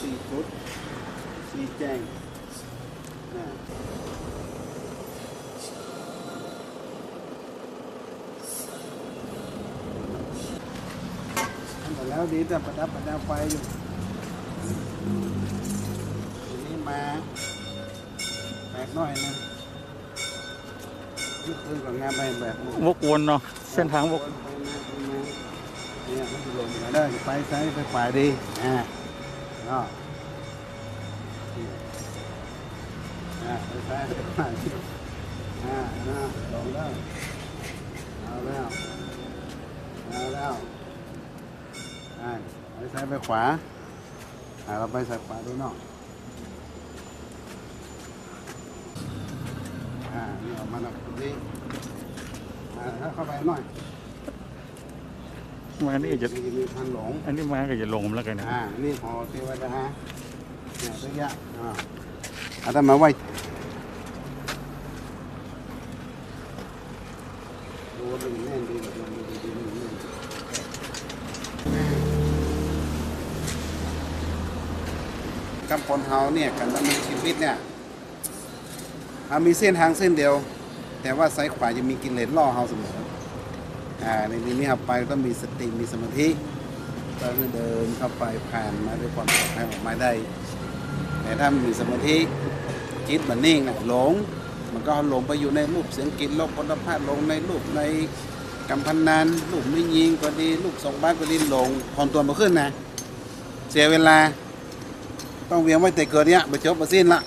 สี่ฟุตสี่แจ้งอ่าทำหมดแจงแล้วดีแต่ประดับประดับไฟอยู่ทีนี้มาแปลกหน่อยนะนี่คือกับงานไปแบบวกวนเนาะเส้นทางวกเนี่ย มาได้ไปซ้ายไปขวาดีอ่าเนาะอ่าไปซ้ายไปขวาดีอ่าเนาะลงแล้วเอาแล้วเอาแล้วอ่าไปซ้ายไปขวาอ่าเราไปซ้ายขวาดูเนาะอ่านี่ออกมาหน่อยตรงนี้อ่าเข้าไปหน่อย มานี่จะมีมีทางหลงอันนี้มาก็จะลงแล้วกันนะอ่านี่หอเทวดาเนี่ยระยะอ่าอาตมาไหวดูดีแน่นดีแบบนั้นดูดีแน่นแน่นกำปนเฮาเนี่ยการดำเนินชีวิตเนี่ยมันมีเส้นทางเส้นเดียว แต่ว่าซ้ายขวาจะมีกิเลสล่อเฮาเสมอ ในนี้นี่ครับไปต้องมีสติมีสมาธิก็คือเดินเข้าไปผ่านมาด้วยความปลอดภัยออกมาได้ แต่ถ้ามีสมาธิจิตมันนิ่งนะหลง มันก็หลงไปอยู่ในรูปเสียงกลินโลกคนภาพหลงในรูปในกำพันนันรูปไม่ยิงก็ดีรูปสองบ้านก็ดีหลงผ่อนตัวมาขึ้นนะ เสียเวลา ต้องเวียงไว้แต่เกิดเนี้ยไปจบมาสิ้นละ